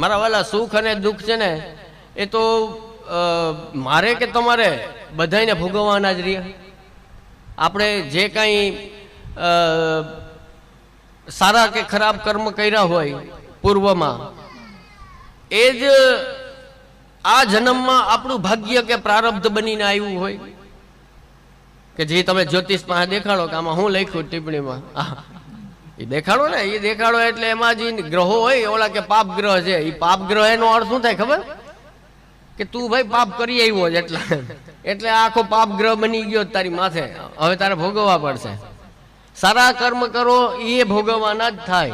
મારા વાલા સુખ અને દુઃખ છે ને, એ તો મારે કે તમારે બધાને ભોગવવાના જ રહ્યા? આપણે જે કાંઈ સારા કે ખરાબ કર્મ કર્યા હોય પૂર્વમાં, એ જ આ જન્મમાં આપણું ભાગ્ય કે પ્રારબ્ધ બનીને આવ્યું હોય? કે જે તમે જ્યોતિષમાં દેખાડો કે આમાં હું લખ્યું ટિપ્પણીમાં? એ દેખાડો ને એ દેખાડો એટલે એમાં જે ગ્રહો હોય, ઓલા કે પાપ ગ્રહ છે એ પાપ ગ્રહ એનો અર્થ શું થાય ખબર? કે તું ભાઈ પાપ કરી આવ્યો એટલા. એટલે આખો પાપ ગ્રહ બની ગયો તારી માથે. હવે તારે ભોગવવા પડશે. સારા કર્મ કરો એ ભોગવવાના જ થાય.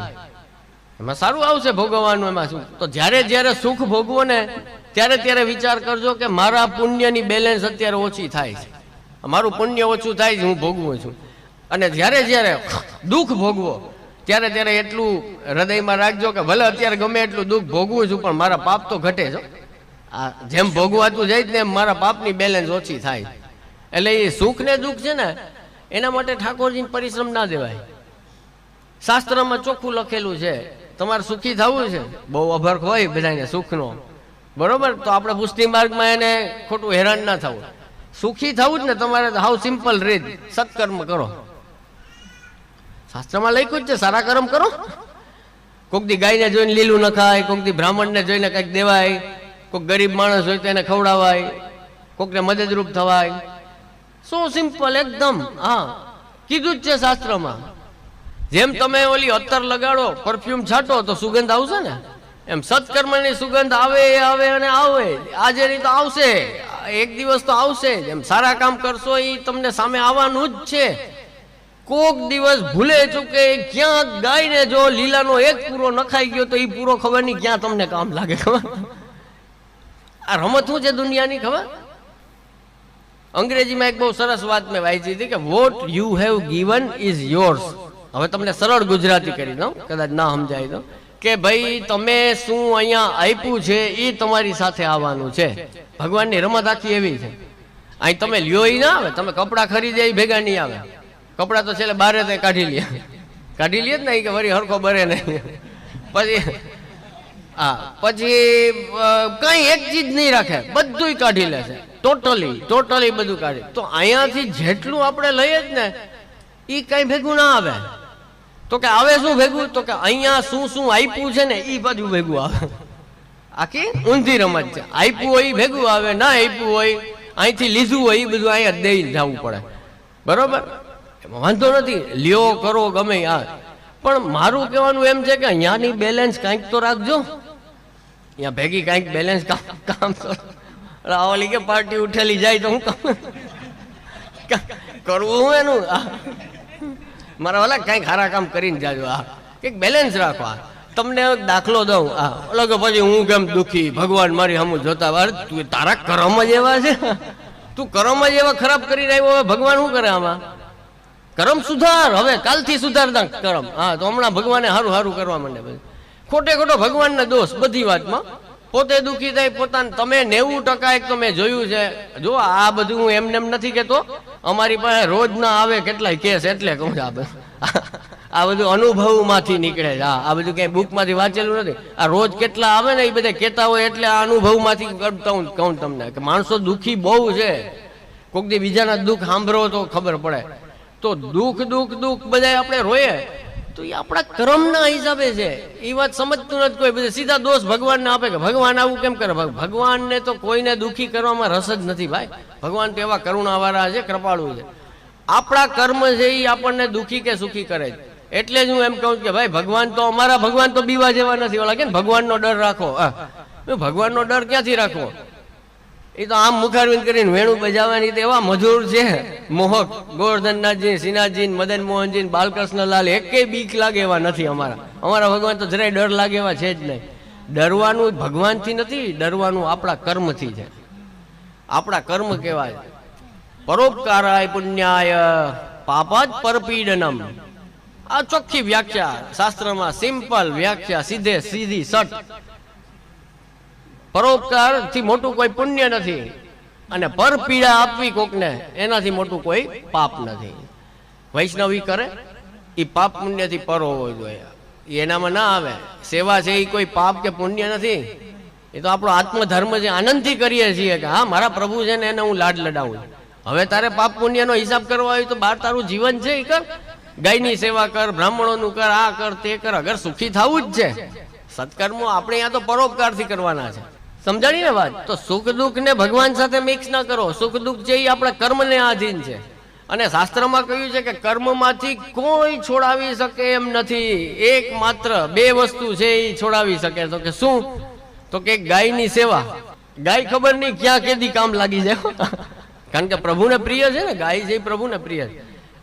એમાં સારું આવશે ભોગવવાનું એમાં શું? તો જ્યારે જ્યારે સુખ ભોગવો ને, ત્યારે ત્યારે વિચાર કરજો કે મારા પુણ્યની બેલેન્સ અત્યારે ઓછી થાય છે. મારું પુણ્ય ઓછું થાય છે, હું ભોગવું છું. અને જ્યારે જ્યારે દુઃખ ભોગવો ત્યારે ત્યારે એટલું હૃદયમાં રાખજો કે ભલે અત્યારે ગમે એટલું દુઃખ ભોગવું છું, પણ મારા પાપ તો ઘટે છે આ જેમ ભોગવાતું જાય ને એમ મારા પાપની બેલેન્સ ઓછી થાય. એટલે એ સુખ ને દુઃખ છે ને, એના માટે ઠાકોરજીને પરિશ્રમ ના દેવાય. શાસ્ત્રમાં ચોખ્ખું લખેલું છે, તમારે સુખી થવું છે? બહુ અભર્ક હોય બધાને સુખનો. બરોબર? તો આપણે પુષ્ટિ માર્ગમાં એને ખોટું હેરાન ના થવું. સુખી થવું જ ને તમારે હાઉ સિમ્પલ રીત, સત્કર્મ કરો. શાસ્ત્રમાં લખ્યું જ છે, સારા કર્મ કરો. કોક દી ગાયને જોઈને લીલું ન ખાય કોક દી બ્રાહ્મણને જોઈને કંઈક દેવાય, કોક ગરીબ માણસ હોય તો એને ખવડાવાય, કોકને મદદરૂપ થવાય. શું સિમ્પલ એકદમ, હા. કીધું જ છે શાસ્ત્રમાં. જેમ તમે ઓલી અત્તર લગાડો પરફ્યુમ છાંટો, તો સુગંધ આવશે ને? એમ સત્કર્મની સુગંધ આવે આવે અને આવે. આજે નહીં તો આવશે. એક દિવસ તો આવશે જ. એમ સારા કામ કરશો એ તમને સામે આવવાનું જ છે. કોક દિવસ ભૂલે ચૂકે ક્યાંક ગાયને જો લીલાનો એક પૂરો નખાઈ ગયો તો એ પૂરો ખબર નહીં ક્યાં તમને કામ લાગે, ખબર? આ રમત શું છે દુનિયાની, ખબર? અંગ્રેજીમાં એક બહુ સરસ વાત મેં વાંચી હતી કે what you have given is yours હવે તમને સરળ ગુજરાતી કરી દઉં, કદાચ ના સમજાય તો. કે ભાઈ, તમે શું અહીંયા આપ્યું છે એ તમારી સાથે આવવાનું છે. ભગવાનની રમત આખી એવી છે. અહીં તમે લ્યો ના આવે, તમે કપડાં ખરીદે એ ભેગા નહીં આવે. કપડાં તો છેલ્લે બારે ત્યાં કાઢી લે. કાઢી લે જ નહીં કે વળી હરખો બરે નહીં. પછી, હા, પછી કઈ એક ચીજ નહીં રાખે. બધું કાઢી લે છે. ટોટલી ટોટલી બધું કાઢી. તો અહીંયાથી જેટલું આપણે લઈએ જ ને એ કઈ ભેગું ના આવે. તો કે આવે શું ભેગું? તો કે અહીંયા શું શું આપ્યું છે ને એ બધું ભેગું આવે. આખી ઊંધી રમત છે. આપ્યું હોય ભેગું આવે, ના આપ્યું હોય, અહીંથી લીધું હોય એ બધું અહીંયા દઈ જવું પડે. બરોબર? એમાં, વાંધો નથી. લ્યો, કરો, ગમે આ. પણ મારું કહેવાનું એમ છે કે અહીંયાની બેલેન્સ કાંઈક તો રાખજો. અહીંયા ભેગી કાંઈક બેલેન્સ કામ કરો ઓલી કે પાર્ટી ઉઠેલી જાય તો હું કરવું હું એનું. મારા વાલા કાંઈક સારા કામ કરીને જાજો આ. કંઈક બેલેન્સ રાખો આ. તમને દાખલો દઉં. આ કે પછી હું કેમ દુઃખી? ભગવાન મારી હમું જોતા વાર. તું તારા કરમ જ એવા છે. તું કરમ જ એવા ખરાબ કરી રહ્યો હવે ભગવાન શું કરે આમાં? કરમ સુધાર, હવે કાલથી સુધારતા કરમ. હા, તો હમણાં ભગવાને સારું સારું કરવા માંડે બધું. ખોટે ખોટો ભગવાનના દોષ બધી વાતમાં. પોતે દુઃખી થાય, પોતાને તમે નેવું ટકા એક તો મેં જોયું છે. જો આ બધું હું એમને એમ નથી કેતો અમારી પાસે રોજ ના આવે કેટલાય કેસ એટલે કહું છું આ બધું. અનુભવમાંથી નીકળે છે. આ બધું ક્યાંય બુકમાંથી વાંચેલું નથી. આ રોજ કેટલા આવે ને એ બધા કહેતા હોય એટલે આ અનુભવમાંથી કરતા હું કહું તમને કે માણસો દુઃખી બહુ છે. કોક દી બીજાના દુઃખ સાંભળો તો ખબર પડે. તો દુઃખ દુઃખ દુઃખ બધા આપણે રોયે. તો એ આપણા કર્મના હિસાબે છે. એ વાત સમજતું નથી કોઈ બધા. સીધા દોષ ભગવાનને આપે કે ભગવાન આવું કેમ કરે? ભગ- ભગવાનને તો કોઈને દુઃખી કરવામાં રસ જ નથી ભાઈ. ભગવાન તો એવા કરુણાવાળા છે, કૃપાળુ છે. આપણા કર્મ છે એ આપણને દુઃખી કે સુખી કરે છે. એટલે જ હું એમ કહું કે ભાઈ ભગવાન તો અમારા ભગવાન તો બીવા જેવા નથી. ઓલા કે ભગવાનનો ડર રાખો. ભગવાનનો ડર ક્યાંથી રાખવો? એ તો આમ મુખારવિંદ કરીને વેણું બજાવવાની તો એવા મજૂર છે. મોહક, ગોવર્ધનનાથજી સિનાજી મદન મોહનજી બાલકૃષ્ણલાલ એકે બીક લાગે એવા નથી અમારા. અમારા ભગવાન તો જરાય ડર લાગે એવા છે જ નહીં. ડરવાનું ભગવાનથી નથી, ડરવાનું આપણા કર્મથી છે. આપણા કર્મ કહેવાય. પરોપકારાય પુણ્યાય પાપાજ પરપીડનમ. આ ચોખ્ખી વ્યાખ્યા શાસ્ત્રમાં સિમ્પલ વ્યાખ્યા, સીધે સીધી સટ. પરોપકારથી મોટું કોઈ પુણ્ય નથી. અને પર પીડા આપવી કોકને, એનાથી મોટું કોઈ પાપ નથી. વૈષ્ણવી કરે એ પાપ પુણ્યથી પર હોવો જોઈએ એનામાં ના આવે. સેવા છે એ કોઈ પાપ કે પુણ્ય નથી. એ તો આપણો આત્મધર્મ છે, આનંદથી કરીએ છીએ કે હા, મારા પ્રભુ છે ને એને હું લાડ લડાવું. હવે તારે પાપ પુણ્યનો હિસાબ કરવા હોય તો બહાર તારું જીવન છે એ કર. ગાયની સેવા કર, બ્રાહ્મણોનું કર, આ કર, તે કર. અગર સુખી થવું જ છે. સત્કર્મો આપણે અહીંયા તો પરોપકારથી કરવાના છે. સમજાણી ને વાત? તો સુખ દુઃખ ને ભગવાન સાથે મિક્સ ના કરો. સુખ દુઃખ એ આપણા કર્મને આધીન છે. અને શાસ્ત્રમાં કહ્યું છે કે કર્મમાંથી કોઈ છોડાવી શકે એમ નથી. એક માત્ર બે વસ્તુ છે એ છોડાવી શકે. તો કે શું? તો કે ગાયની સેવા. ગાય ખબર નહીં ક્યાં કેદી કામ લાગી જાય. કારણ કે પ્રભુને પ્રિય છે ને, ગાય છે પ્રભુને પ્રિય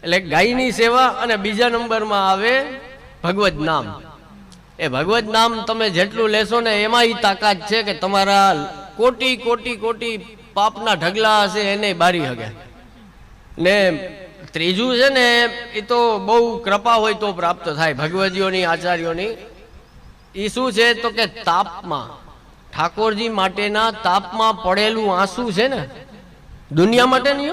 એટલે ગાયની સેવા અને બીજા નંબરમાં આવે ભગવત નામ. એ ભગવત નામ તમે જેટલું લેશો ને એમાં એ તાકાત છે કે તમારા કોટી કોટી કોટી પાપના ઢગલા હશે એને બારી હગે. ને ત્રીજું છે ને, એ તો બહુ કૃપા હોય તો પ્રાપ્ત થાય ભગવદીઓની, આચાર્યોની. એ શું છે? તો કે તાપમાં, ઠાકોરજી માટેના તાપમાં પડેલું આંસુ છે ને. દુનિયા માટે નહીં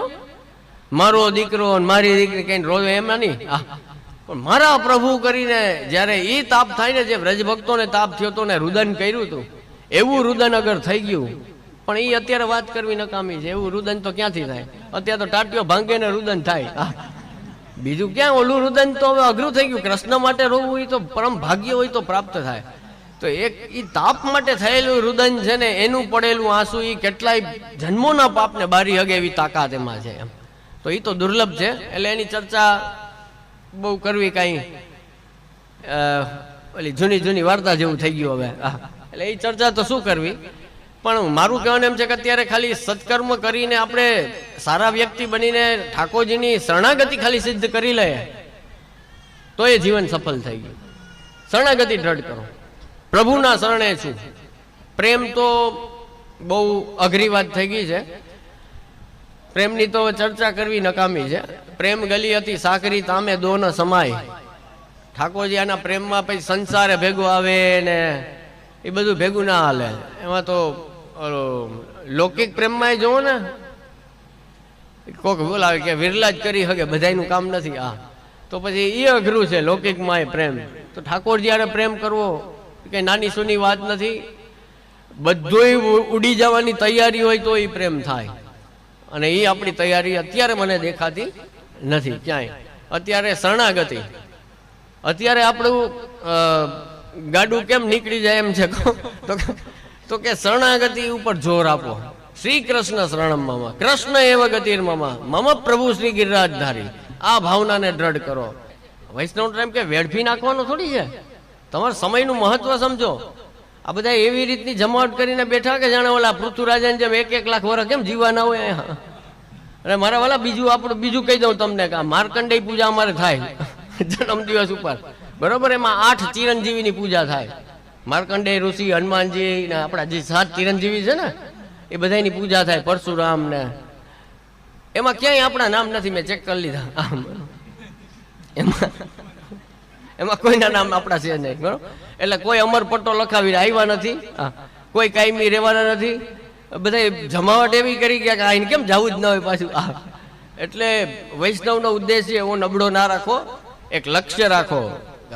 મારો દીકરો મારી દીકરી કઈ રોજ એમ નહીં. પણ મારા પ્રભુ કરીને જ્યારે એ તાપ થાય ને, જે વ્રજભક્તોને તાપ થયો તો ને, રુદન કર્યું હતું, એવું રુદન અગર થઈ ગયું, પણ એ અત્યારે વાત કરવી નકામી છે. એવું રુદન તો ક્યાંથી થાય? અત્યારે તો ટાટીઓ ભાંગે ને રુદન થાય. બીજું ક્યાં? ઓલું રુદન તો હવે અઘરું થઈ ગયું. કૃષ્ણ માટે રોવું હોય તો પરમ ભાગ્ય હોય તો પ્રાપ્ત થાય. તો એક એ તાપ માટે થયેલું રુદન છે ને, એનું પડેલું આંસુ એ કેટલાય જન્મોના પાપને બારી હગે એવી તાકાત એમાં છે. એમ. તો એ તો દુર્લભ છે. એટલે એની ચર્ચા બહુ કરવી કાંઈ. ઓલી જૂની જૂની વાર્તા જેવું થઈ ગયું હવે. એટલે એ ચર્ચા તો શું કરવી? પણ મારું કહેવાનું એમ છે કે અત્યારે ખાલી સત્કર્મ કરીને આપણે સારા વ્યક્તિ બનીને ઠાકોરજીની શરણાગતિ ખાલી સિદ્ધ કરી લે, તો એ જીવન સફળ થઈ ગયું. શરણાગતિ દ્રઢ કરો. પ્રભુના શરણે છું. પ્રેમ તો બહુ અઘરી વાત થઈ ગઈ છે. પ્રેમની તો ચર્ચા કરવી નકામી છે. પ્રેમ ગલી હતી, સાકરી તામે દોન સમાય. ઠાકોરજી આના પ્રેમમાં પછી સંસારે ભેગું આવે ને એ બધું ભેગું ના હાલે. એમાં તો લૌકિક પ્રેમમાં જોવો ને. કોક બોલાવે કે વિરલા જ કરી શકે બધાયનું કામ નથી. આ, તો પછી એ અઘરું છે લૌકિકમાં પ્રેમ. તો ઠાકોરજી આને પ્રેમ કરવો કે નાની સુની વાત નથી. બધુંય ઉડી જવાની તૈયારી હોય તો એ પ્રેમ થાય. અને એ આપણી તૈયારી અત્યારે મને દેખાતી નથી, ક્યાંય. અત્યારે શરણાગતિ. અત્યારે આપણું ગાડું કેમ નીકળી જાય એમ છે તો કે- શરણાગતિ ઉપર જોર આપો. શ્રી કૃષ્ણ શરણમ મામા. કૃષ્ણ એવ ગતિર મામા. મમ પ્રભુ શ્રી ગિરિરાજધારી. આ ભાવનાને દ્રઢ કરો. વૈષ્ણવ ટાઈમ કે વેડફી નાખવાનો થોડી છે? તમારા સમયનું મહત્વ સમજો. આ બધા એવી રીતની જમાવટ કરીને બેઠા કે જાણે ઓલા પૃથ્વીરાજાને જેમ એક એક લાખ વર્ષ કેમ જીવવાના હોય અહીંયા? અને મારા વાલા, બીજું આપણું બીજું કહી દઉં તમને કે આ માર્કંડેય પૂજા અમારે થાય. જન્મ દિવસ ઉપર. બરોબર? એમાં આઠ ચિરંજીવીની પૂજા થાય. માર્કંડેય, ઋષિ, હનુમાનજી ને આપણા જે સાત ચિરંજીવી છે ને, એ બધાની પૂજા થાય પરશુરામ ને. એમાં ક્યાંય આપણા નામ નથી, મેં ચેક કરી લીધા. એમાં એમાં કોઈના નામ આપણા છે નહીં, બરોબર? એટલે કોઈ અમર પટ્ટો લખાવીને આવ્યા નથી. કોઈ કાયમી રહેવાના નથી. બધા જમાવટ એવી કરી ગયા કે આઈને કેમ જવું જ ન હોય પાછું. એટલે વૈષ્ણવનો ઉદ્દેશ્ય એવો નબળો ના રાખો, એક લક્ષ્ય રાખો.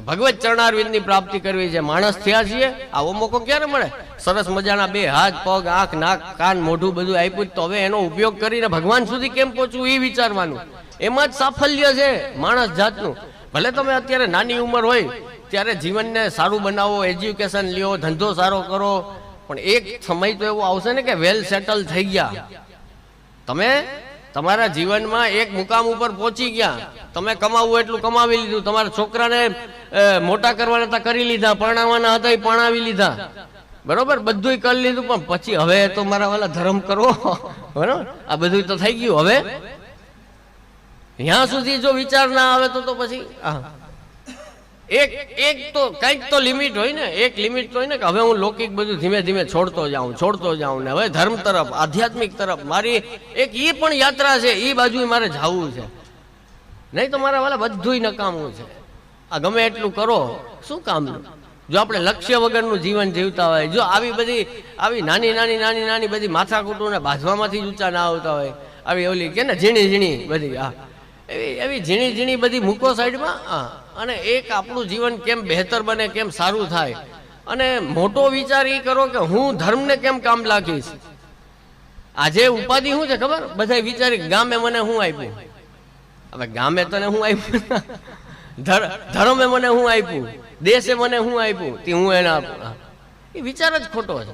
ભગવત ચરણારવિંદની પ્રાપ્તિ કરવી છે. માણસ થયા છીએ, આવો મોકો ક્યારે મળે? સરસ મજાના બે હાથ, પગ, આંખ, નાક, કાન, મોઢું બધું આપ્યું. તો હવે એનો ઉપયોગ કરીને ભગવાન સુધી કેમ પહોંચવું એ વિચારવાનું. એમાં જ સાફલ્ય છે, માણસ જાતનું. ભલે તમે અત્યારે નાની ઉંમર હોય, ત્યારે જીવનને સારું બનાવો એજ્યુકેશન લ્યો, ધંધો સારો કરો, પણ એક સમય તો એવો આવશે ને કે વેલ સેટલ થઈ ગયા. તમે તમારા જીવનમાં એક મુકામ ઉપર પહોંચી ગયા. તમે કમાવું એટલું કમાવી લીધું. તમારા છોકરાને મોટા કરવાના હતા, કરી લીધા. પરણાવવાના હતા, એ પરણાવી લીધા. બરોબર? બધુંય કરી લીધું, પણ પછી હવે તો મારા વાલા ધર્મ કરવો બરોબર? આ બધું તો થઈ ગયું. હવે ત્યાં સુધી જો વિચાર ના આવે તો તો પછી. એક એક તો કંઈક તો લિમિટ હોય ને, એક લિમિટ હોય ને કે હવે હું લૌકિક બધું ધીમે ધીમે છોડતો જાઉં છોડતો જાઉં ને, હવે ધર્મ તરફ, આધ્યાત્મિક તરફ, મારી એક એ પણ યાત્રા છે એ બાજુ મારે જવું છે. નહીં તો મારા વાલા બધુંય નકામું છે. આ ગમે એટલું કરો, શું કામનું જો આપણે લક્ષ્ય વગરનું જીવન જીવતા હોય, જો આવી બધી, આવી નાની નાની નાની નાની બધી માથાકૂટોને બાંધવામાંથી જ ઊંચા ના આવતા હોય, આવી ઓલી કે ને, ઝીણી ઝીણી બધી હા એવી એવી ઝીણી ઝીણી બધી મૂકો સાઈડમાં અને એક આપણું જીવન કેમ બહેતર બને, કેમ સારું થાય. અને મોટો વિચાર એ કરો કે હું ધર્મને કેમ કામ લાગીશ? આજે ઉપાધિ શું છે ખબર? બધા વિચારી ગામે મને શું આપ્યું? હવે ગામે તને હું આપ્યું? ધર્મે મને હું આપ્યું? દેશે મને હું આપ્યું? તે હું એને આપું? એ વિચાર જ ખોટો છે.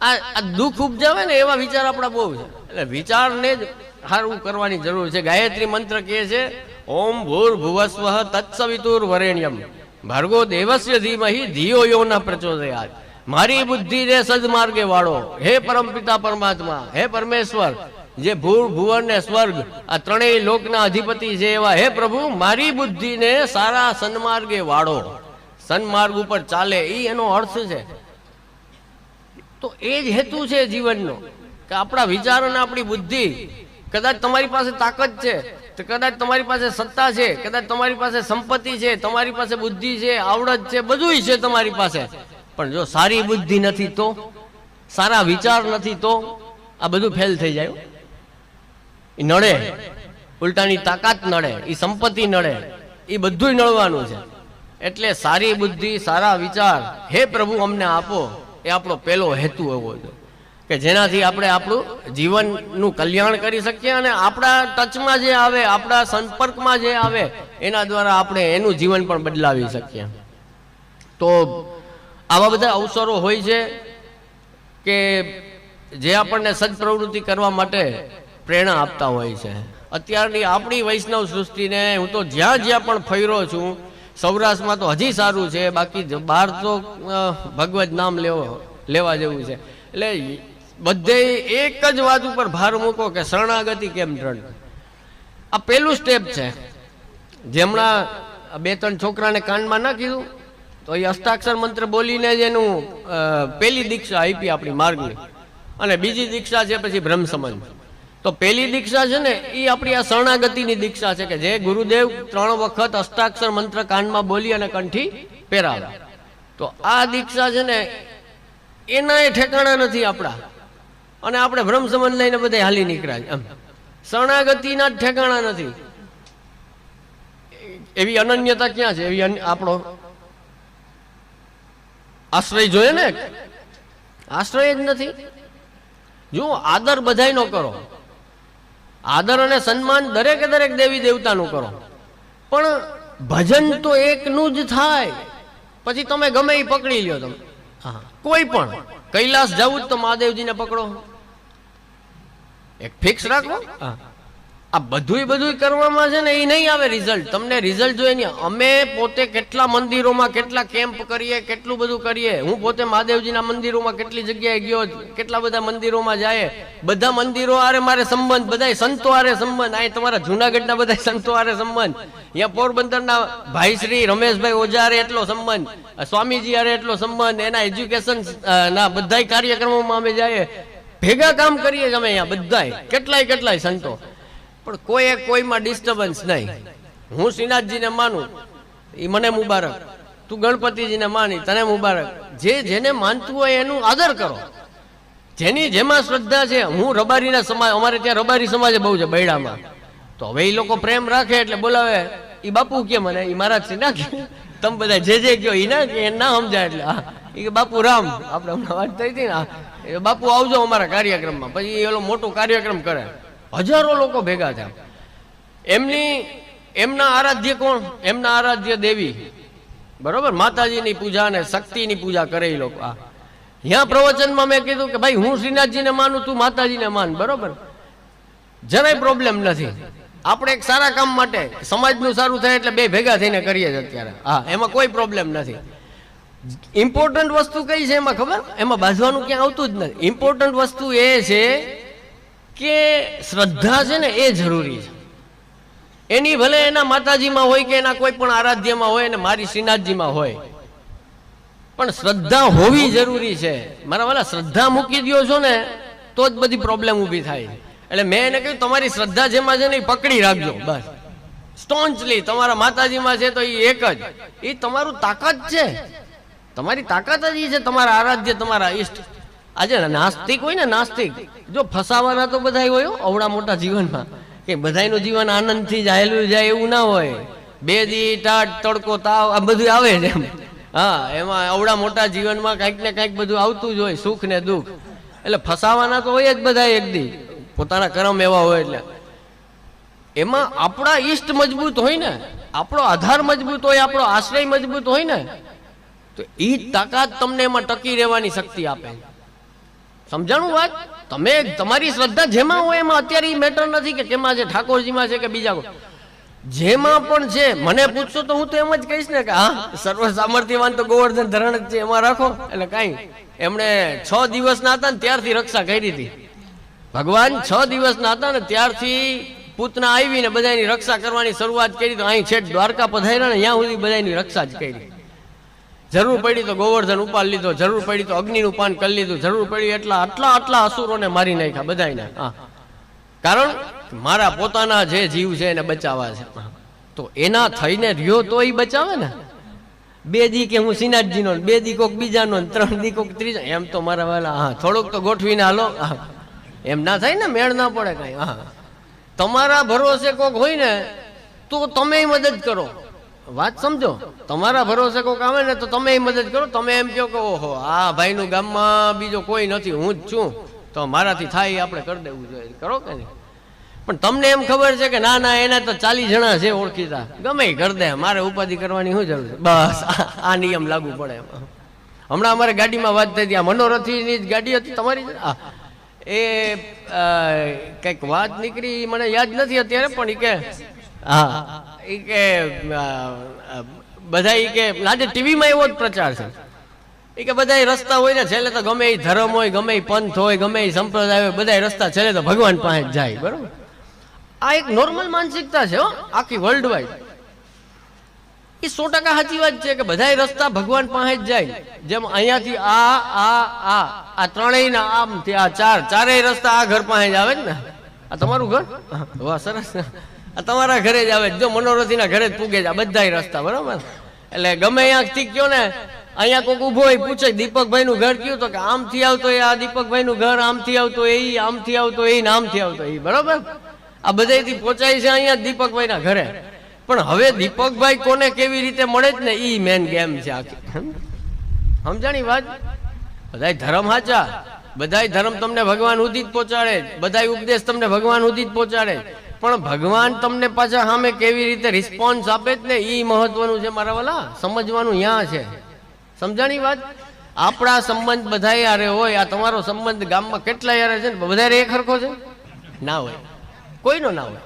આ દુઃખ ઉપજાવે ને એવા વિચાર આપણા બહુ છે. એટલે વિચારને જ સારું કરવાની જરૂર છે. ગાયત્રી મંત્ર કહે છે, ઓમ ભૂર ભુવસ્વ તત્સવિતુર વરેણ્યમ. ભાર્ગો દેવસ્ય ધીમહી ધિયો યો ન પ્રચોદયાત. મારી બુદ્ધિને સદમાર્ગે વાળો. હે પરમપિતા પરમાત્મા, હે પરમેશ્વર, જે ભૂર ભુવન ને સ્વર્ગ, આ ત્રણેય લોકના અધિપતિ છે એવા. હે પ્રભુ, મારી બુદ્ધિને સારા સન્માર્ગે વાળો. સન્માર્ગ ઉપર ચાલે એ એનો અર્થ છે. તો એ જ હેતુ છે જીવનનો, કે આપણા વિચાર અને આપણી બુદ્ધિ કદાચ તમારી પાસે તાકાત છે, તો કદાચ તમારી પાસે સત્તા છે, કદાચ તમારી પાસે સંપત્તિ છે, તમારી પાસે બુદ્ધિ છે, આવડત છે, બધુંય છે તમારી પાસે. પણ જો સારી બુદ્ધિ નથી તો, સારા વિચાર નથી તો, આ બધું ફેલ થઈ જાય એ નડે. ઉલટાની તાકાત નડે એ સંપત્તિ નડે એ બધું નડવાનું છે. એટલે સારી બુદ્ધિ, સારા વિચાર, હે પ્રભુ અમને આપો, એ આપણો પહેલો હેતુ હોવો જોઈએ. કે જેનાથી આપણે આપણું જીવનનું કલ્યાણ કરી શકીએ અને આપણા ટચમાં જે આવે, આપણા સંપર્કમાં જે આવે, એના દ્વારા આપણે એનું જીવન પણ બદલાવી શકીએ. તો આવા બધા અવસરો હોય છે કે જે આપણને સદપ્રવૃત્તિ કરવા માટે પ્રેરણા આપતા હોય છે. અત્યારની આપણી વૈષ્ણવ સૃષ્ટિને હું તો જ્યાં જ્યાં પણ ફર્યો છું, સૌરાષ્ટ્રમાં તો હજી સારું છે, બાકી બહાર તો ભગવત નામ લેવો, લેવા જેવું છે. એટલે બધે એક જ વાત ઉપર ભાર મૂકો કે શરણાગતિ કેમ દ્રઢ આ પહેલું સ્ટેપ છે. જેમણા બે ત્રણ છોકરાને કાનમાં ના કીધું, તો એ હસ્તાક્ષર મંત્ર બોલીને જ એનું પહેલી દીક્ષા આપી આપણી માર્ગની. અને બીજી દીક્ષા છે પછી બ્રહ્મ સંબંધ તો પહેલી દીક્ષા છે ને એ આપણી આ શરણાગતિની દીક્ષા છે કે જે ગુરુદેવ ત્રણ વખત હસ્તાક્ષર મંત્ર કાનમાં બોલી અને કંઠી પહેરાવે તો આ દીક્ષા છે ને એના એ ઠેકાણા નથી આપણા. અને આપણે ભ્રમ સંબંધ લઈને બધા હાલી નીકળ્યા એમ. શરણાગતિના ઠેકાણા નથી. એવી અનન્યતા ક્યાં છે? એવી આપણો આશ્રય જોઈએ ને? આશ્રય જ નથી. જો આદર બધાયનો કરો. આદર અને સન્માન દરેકે દરેક દેવી દેવતાનું કરો. પણ ભજન તો એકનું જ થાય. પછી તમે ગમે એ પકડી લ્યો તમે. કોઈ પણ. કૈલાસ જવું તો મહાદેવજીને પકડો. એક ફિક્સ રાખો. આ બધુંય બધુંય કરવામાં છે ને એ નહીં આવે રિઝલ્ટ તમને રિઝલ્ટ જોઈએ નહીં અમે પોતે કેટલા મંદિરોમાં કેટલા કેમ્પ કરીએ, કેટલું બધું કરીએ, હું પોતે મહાદેવજીના મંદિરોમાં કેટલી જગ્યાએ ગયો, કેટલા બધા મંદિરોમાં જાય, બધા મંદિરો આરે મારે સંબંધ બધા સંતો આરે સંબંધ અહીં તમારા જુનાગઢના બધા સંતો આરે સંબંધ. અહીંયા પોરબંદરના ભાઈ શ્રી રમેશભાઈ ઓઝારે એટલો સંબંધ સ્વામીજી આરે એટલો સંબંધ, એના એજ્યુકેશન ના બધાય કાર્યક્રમોમાં અમે જઈએ. ભેગા કામ કરીએ અમે અહીંયા બધાય. કેટલાય કેટલાય સંતો. પણ કોઈ કોઈમાં ડિસ્ટર્બન્સ નહીં. હું શ્રીનાથજીને માનું. એ મને મુબારક. તું ગણપતિજીને માની, તને મુબારક. જે જેને માનતું હોય એનું આદર કરો. જેની જેમાં શ્રદ્ધા છે, હું રબારીના સમાજ અમારે ત્યાં રબારી સમાજ બહુ છે, બૈડામાં. તો હવે એ લોકો પ્રેમ રાખે એટલે બોલાવે. એ બાપુ કે મને એ મારા શ્રી ના તમે બધા જે જે કયો એ ના કે ના સમજાય એટલે. હા. એ બાપુ રામ. આપણે હમણાં વાત થઈ હતી ને. એ બાપુ આવજો અમારા કાર્યક્રમમાં. પછી એ ઓલો મોટો કાર્યક્રમ કરે. હજારો લોકો ભેગા થયા. એમની, એમના આરાધ્ય કોણ? એમના આરાધ્ય દેવી. બરોબર? માતાજીની પૂજા અને શક્તિની પૂજા કરે એ લોકો આ. ત્યાં પ્રવચનમાં મેં કીધું કે ભાઈ હું શ્રીનાથજીને માનું, તું માતાજીને માન. બરોબર? જરાય પ્રોબ્લેમ નથી. આપણે એક સારા કામ માટે સમાજનું સારું થાય એટલે બે ભેગા થઈને કરીએ છીએ અત્યારે. હા, એમાં કોઈ પ્રોબ્લેમ નથી. ઇમ્પોર્ટન્ટ વસ્તુ કઈ છે એમાં ખબર? એમાં બાંધવાનું ક્યાં આવતું જ નથી. ઇમ્પોર્ટન્ટ વસ્તુ એ છે કે શ્રદ્ધા છે ને એ જરૂરી છે. એની ભલે એના માતાજીમાં હોય કે એના કોઈ પણ આરાધ્યમાં હોય અને મારી શ્રીનાથજીમાં હોય. પણ શ્રદ્ધા હોવી જરૂરી છે. મારા વાલા, શ્રદ્ધા મૂકી દ્યો છો ને, તો જ બધી પ્રોબ્લેમ ઊભી થાય. એટલે મેં એને કહ્યું, તમારી શ્રદ્ધા જેમાં છે ને એ પકડી રાખજો. બસ. સ્ટોન્ચલી તમારા માતાજીમાં છે તો એ એક જ. એ તમારું તાકાત છે. તમારી તાકાત જ છે, તમારા આરાધ્ય, તમારા ઈષ્ટ. આજે નાસ્તિક હોય ને નાસ્તિક, જો ફસાવાના તો બધા હોય અવડા મોટા જીવનમાં. કે બધાયનું જીવન આનંદથી જ હાલ્યું જાય એવું ના હોય. બે દી ટાટ, તડકો, તાવ, આ બધું આવે જ એમ. હા, એમાં અવડા મોટા જીવનમાં કાંઈક ને કાંઈક બધું આવતું જ હોય, સુખ ને દુઃખ. એટલે ફસાવાના તો હોય જ બધા એક દી. પોતાના કર્મ એવા હોય એટલે. એમાં આપણા ઈષ્ટ મજબૂત હોય ને, આપણો આધાર મજબૂત હોય, આપણો આશ્રય મજબૂત હોય ને તો એ તાકાત તમને એમાં ટકી રહેવાની શક્તિ આપે. સમજાણું વાત? તમે તમારી શ્રદ્ધા જેમાં હોય એમાં અત્યારે એ મેટર નથી કે કેમાં છે, ઠાકોરજીમાં છે કે બીજા કોઈ. જેમાં પણ છે, મને પૂછશો તો હું તો એમ જ કહીશ ને કે હા, સર્વ સામર્થ્યવાન તો ગોવર્ધન ધરણ જ છે, એમાં રાખો. એટલે કાંઈ એમણે છ દિવસના હતા ને ત્યારથી રક્ષા કરી હતી. ભગવાન છ દિવસના હતા ને ત્યારથી પૂતના આવીને બધાની રક્ષા કરવાની શરૂઆત કરી તો અહીં છેક દ્વારકા પધાર્યા ને, ત્યાં સુધી બધાની રક્ષા જ કરી. જરૂર પડી તો ગોવર્ધન ઉપાડ લીધો, જરૂર પડી તો અગ્નિનું પાન કરી લીધું, જરૂર પડી એટલા આટલા આટલા અસુરોને મારી નાખ્યા બધાને હા. કારણ મારા પોતાના જે જીવ છે એને બચાવવા છે. તો એના થઈને રહ્યો તો એ બચાવે ને. બે દી કે હું શ્રીનાથજીનો ને, બે દી કોક બીજાનો ત્રણ દી કોક ત્રીજો, એમ તો મારા વાલા, હા, થોડુંક તો ગોઠવીને હાલો. એમ ના થાય ને, મેળ ના પડે કઈ, હા. તમારા ભરોસે કોક હોય ને, તો તમે મદદ કરો. વાત સમજો? તમારા ભરોસે કોક આવે ને તો તમે મદદ કરો, તમે એમ કહો કે ઓહો, આ ભાઈનું ગામમાં બીજો કોઈ નથી, હું જ છું. તો મારાથી થાય આપણે કરી દેવું જોઈએ. કરો કે નહીં? પણ તમને એમ ખબર છે કે ના ના, એના તો ચાલીસ જણા છે ઓળખીતા. ગમે કરી દે. મારે ઉપાધિ કરવાની શું જરૂર છે? બસ, આ- નિયમ લાગુ પડે. હમણાં અમારે ગાડીમાં વાત થઈ હતી. આ મનોરથીની જ ગાડી હતી તમારી એ કંઈક વાત નીકળી, મને યાદ નથી અત્યારે, પણ એ કે હા. એ કે બધા ઈ કે આજે ટીવીમાં એવો જ પ્રચાર છે. એ કે બધા રસ્તા હોય ને છેલ્લે તો ગમે એ ધર્મ હોય, ગમે એ પંથ હોય, ગમે એ સંપ્રદાય હોય બધા રસ્તા છેલ્લે તો ભગવાન પાસે જ જાય, બરોબર? આ એક નોર્મલ માનસિકતા છે હો, આખી વર્લ્ડ વાઇડ એ સો ટકા સાચી વાત છે કે બધા રસ્તા ભગવાન પાસે જ જાય. જેમ અહીંયાથી આ આ આ આ ત્રણેય આમથી આ ચાર, ચારેય રસ્તા આ ઘર પાસે જ આવે ને. આ તમારું ઘર? વાહ, સરસ. આ તમારા ઘરે જ આવે, જ. મનોરથીના ઘરે જ પૂગે છે, આ બધાય રસ્તા, બરાબર? એટલે ગમે અહીંયાથી કયો ને, અહીંયા કોઈક ઊભો હોય, પૂછે દીપકભાઈ નું ઘર કયું? તો કે આમથી આવતો એ, આ દીપકભાઈ નું ઘર આમથી આવતો એ આમથી આવતો એ, ને આમથી આવતો એ, બરાબર? આ બધાથી પહોંચાય છે અહીંયા દીપકભાઈ ના ઘરે. પણ હવે દીપકભાઈ કોને કેવી રીતે મળે જ ને, ઈ મેન ગેમ છે આખી. સમજાણી વાત? બધાય ધર્મ હાચા બધાય ધર્મ તમને ભગવાન સુધી જ પહોંચાડે. બધાય ઉપદેશ તમને ભગવાન સુધી જ પહોંચાડે. પણ ભગવાન તમને પાછા સામે કેવી રીતે રિસ્પોન્સ આપે જ ને એ મહત્વનું છે મારા વાલા. સમજવાનું ત્યાં છે. સમજાણી વાત? આપણા સંબંધ બધાય યારે હોય, આ તમારો સંબંધ ગામમાં કેટલા યારે છે ને બધા એક સરખો છે? ના હોય. કોઈનો ના હોય.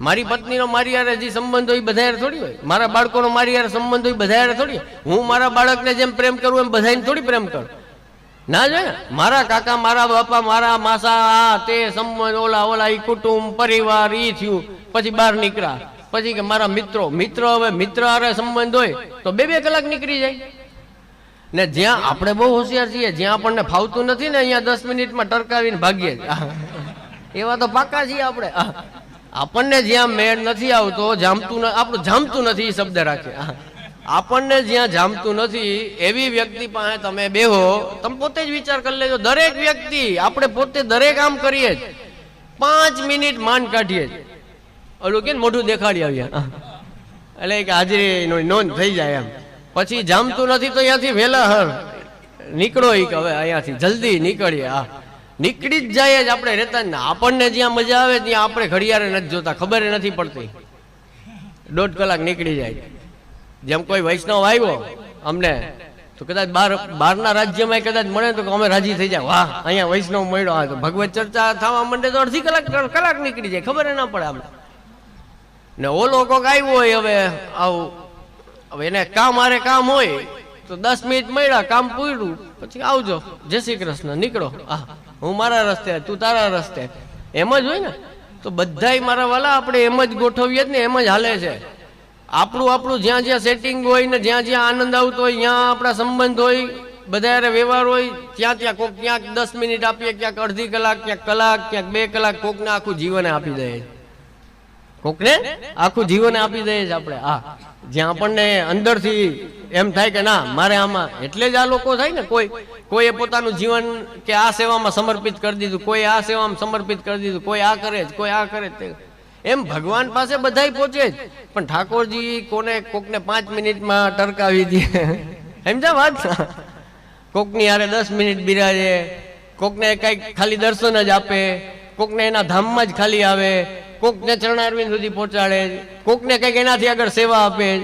મારી પત્નીનો મારી યારે જે સંબંધ હોય બધા યારે થોડી હોય. મારા બાળકોનો મારી યારે સંબંધ હોય બધા યારે થોડી હોય. હું મારા બાળકને જેમ પ્રેમ કરું એમ બધાને થોડી પ્રેમ કરું. ના જોઈએ મારા કાકા, મારા બાપા, મારા માસા, આ તે સંબંધ, ઓલા ઓલા, ઈ કુટુંબ, પરિવાર, ઈ થયું. પછી બહાર નીકળ્યા. પછી કે મારા મિત્રો, મિત્ર હવે મિત્ર અરે સંબંધ હોય તો બે બે કલાક નીકળી જાય. ને જ્યાં આપણે બહુ હોશિયાર છીએ, જ્યાં આપણને ફાવતું નથી ને, અહીંયા દસ મિનિટમાં ટરકાવીને ભાગીએ એવા તો પાકા છીએ આપણે. આપણને જ્યાં મેળ નથી આવતો, જામતું આપણું જામતું નથી એ શબ્દ રાખે. આપણને જ્યાં જામતું નથી, એવી વ્યક્તિ પાસે તમે બેહો, તમે પોતે જ વિચાર કરી લેજો. દરેક વ્યક્તિ, આપણે પોતે દરેક આમ કરીએ જ. પાંચ મિનિટ માન કાઢીએ જ. ઓલું કે મોઢું દેખાડી આવ્યા. એટલે કે હાજરીનો નોંધ થઈ જાય એમ. પછી જામતું નથી તો અહીંયાથી વહેલા હર. નીકળો એ હવે અહીંયાથી, જલ્દી નીકળીએ. હા. નીકળી જ જાય જ આપણે રહેતા જ ના. આપણને જ્યાં મજા આવે ત્યાં આપણે ઘડિયાળે નથી જોતા. ખબર નથી પડતી. દોઢ કલાક નીકળી જાય. જેમ કોઈ વૈષ્ણવ આવ્યો અમને, તો કદાચ બાર બહારના રાજ્યમાં કદાચ મળે તો અમે રાજી થઈ જાય. વાહ, અહીંયા વૈષ્ણવ મળ્યો. આ તો ભગવત ચર્ચા થવા માંડે તો અડધી કલાક કલાક નીકળી જાય. ખબર ના પડે આપણે ને ઓલો કોક આવ્યો હોય હવે, આવું. હવે એને કામ આરે કામ હોય, તો દસ મિનિટ મળ્યા, કામ પૂર્યું. પછી આવજો. જય શ્રી કૃષ્ણ, નીકળો. આ હું મારા રસ્તે, તું તારા રસ્તે. એમ જ હોય ને? તો બધાય મારા વાલા આપણે એમ જ ગોઠવીએ જ ને, એમ જ હાલે છે. આપણું આપણું જ્યાં જ્યાં સેટિંગ હોય ને જ્યાં જ્યાં આનંદ આવતો હોય, ત્યાં આપણા સંબંધ હોય, બધા વ્યવહાર હોય, ત્યાં ત્યાં કોક ક્યાંક દસ મિનિટ આપીએ, ક્યાંક અડધી કલાક, ક્યાંક કલાક, ક્યાંક બે કલાક, કોકને આખું જીવન આપી દઈએ કોકને આખું જીવન આપી દઈએ છે આપણે. હા. જ્યાં આપણને અંદરથી એમ થાય કે ના, મારે આમાં એટલે જ આ લોકો થાય ને, કોઈ, કોઈએ પોતાનું જીવન કે આ સેવામાં સમર્પિત કરી દીધું, કોઈ આ સેવામાં સમર્પિત કરી દીધું, કોઈ આ કરે જ, કોઈ આ કરે જ એમ ભગવાન પાસે બધાય પહોંચે જ. પણ ઠાકોરજી કોને કોકને પાંચ મિનિટમાં ટરકાવી દે. સમજા વાત? કોકની હારે દસ મિનિટ બિરાજે, કોકને કંઈક ખાલી દર્શન જ આપે, કોકને એના ધામમાં જ ખાલી આવે, કોકને ચરણારવિંદ સુધી પહોંચાડે, કોકને કંઈક એનાથી આગળ સેવા આપે.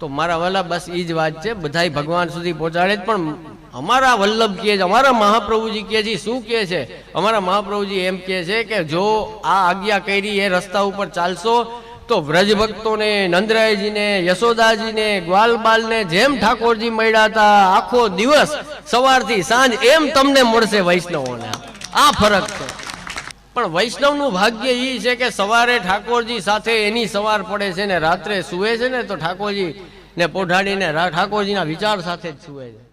તો મારા વાલા બસ એ જ વાત છે, બધાય ભગવાન સુધી પહોંચાડે જ, પણ અમારા વલ્લભ કહે છે, અમારા મહાપ્રભુજી કહે છે, શું કહે છે? અમારા મહાપ્રભુજી એમ કહે છે કે જો આ આજ્ઞા કરી, એ રસ્તા ઉપર ચાલશો, તો વ્રજ ભક્તોને નંદરાયજીને, યશોદાજીને, ગ્વાલબાલને, જેમ ઠાકોરજી મળ્યા હતા, આખો દિવસ સવારથી સાંજ એમ તમને મળશે વૈષ્ણવોને. આ ફરક છે. પણ વૈષ્ણવનું ભાગ્ય એ છે કે સવારે ઠાકોરજી સાથે એની સવાર પડે છે ને રાત્રે સુવે છે ને, તો ઠાકોરજી ને પોઢાડીને ઠાકોરજીના વિચાર સાથે જ સુવે છે.